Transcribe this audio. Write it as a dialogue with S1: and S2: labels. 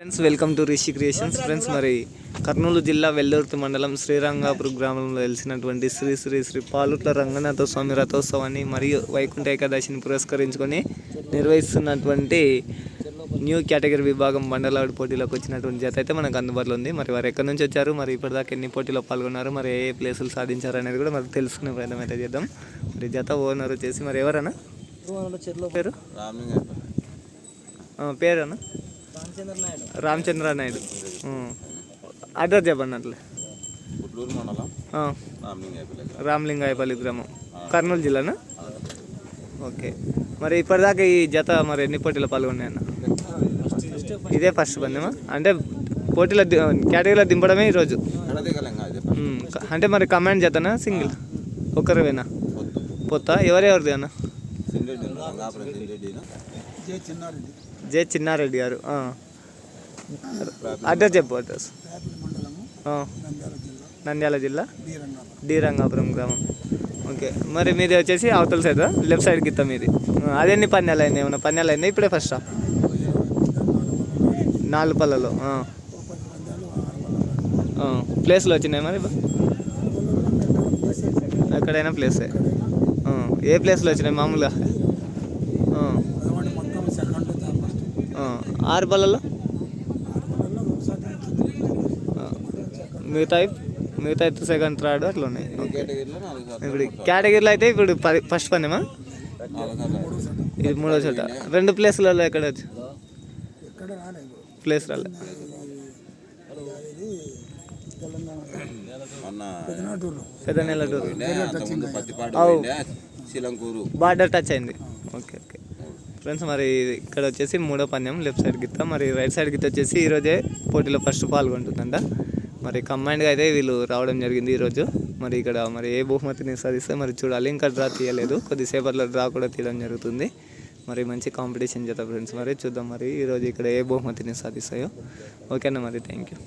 S1: Friends welcome to Rishi creations friends మరి కర్నూలు జిల్లా వెల్లూర్తి మండలం శ్రీరంగాపురం గ్రామంలో వెలిసినటువంటి శ్రీ శ్రీ శ్రీ పాలుట్ల రంగనాథ స్వామి రథోత్సవాన్ని మరియు వైకుంఠ ఏకాదశిని పురస్కరించుకొని నిర్వహిస్తున్నటువంటి న్యూ కేటగిరీ విభాగం మండలాడు పోటీలోకి వచ్చినటువంటి జత అయితే మనకు అందుబాటులో ఉంది. మరి వారు ఎక్కడి నుంచి వచ్చారు? మరి ఇప్పటిదాకా ఎన్ని పోటీలో పాల్గొన్నారు? మరి ఏ ఏ ప్లేసులు సాధించారు అనేది కూడా మరి తెలుసుకునే ప్రయత్నం అయితే చేద్దాం. మరి జత ఓనర్ వచ్చేసి మరి ఎవరన్నా? పేరు? పేరన్నా? రామచంద్ర నాయుడు. అడ్రస్ చెప్పండి అట్లే. రామలింగాయపల్లి గ్రామం. కర్నూలు జిల్లానా? ఓకే. మరి ఇప్పటిదాకా ఈ జత మరి ఎన్ని పోటీలో పాల్గొన్నాయన్న? ఇదే ఫస్ట్ పందెమా? అంటే పోటీలో కేటగిరీలో దింపడమే ఈరోజు. అంటే మరి కమాండ్ జతనా సింగిల్? ఒకరివేనా
S2: పొత్తు?
S1: ఎవరెవరిది అన్న? జే చిన్నారెడ్డి. గారు. ఆ. అడ్రస్ చెప్పు అడ్రస్. ఆ. నంద్యాల జిల్లా. డి రంగాపురం. గ్రామం. ఓకే. మరి మీది వచ్చేసి అవతల సైడ్ లెఫ్ట్ సైడ్ గిత్త మీది. అదెన్ని పన్యాలు అయింది? ఏమన్నా పన్యాలు అయింది? ఇప్పుడే ఫస్ట్ నాలుగు పళ్ళలో ప్లేస్లు వచ్చినాయి మరి? ఎక్కడైనా ప్లేసే ఏ ప్లేస్లో వచ్చినాయి మామూలుగా? ఆ. ఆ, ఆరు ఆ, మిగతా మిగతా సెకండ్ థర్డ్ అట్లా ఉన్నాయి. ఇప్పుడు కేటగిరీలో అయితే ఇప్పుడు పది ఫస్ట్ పనేమా ఇది మూడో చోట. రెండు ప్లేస్లలో ఎక్కడ వచ్చు? ప్లేస్ రాలే బార్డర్ టచ్ అయింది. Okay okay. ఫ్రెండ్స్ మరి ఇక్కడ వచ్చేసి మూడో పందెం లెఫ్ట్ సైడ్ గిత్త మరి రైట్ సైడ్ గిత్త వచ్చేసి ఈరోజే పోటీలో ఫస్ట్ పాల్గొంటుందంట. మరి కంబైన్డ్గా అయితే వీళ్ళు రావడం జరిగింది ఈరోజు మరి ఇక్కడ మరి ఏ బహుమతిని సాధిస్తే మరి చూడాలి. ఇంకా డ్రా తీయలేదు. కొద్దిసేపట్లో డ్రా కూడా తీయడం జరుగుతుంది. మరి మంచి కాంపిటీషన్ చేద్దాం ఫ్రెండ్స్. మరి చూద్దాం మరి ఈరోజు ఇక్కడ ఏ బహుమతిని సాధిస్తాయో. ఓకేనా మరి? Thank you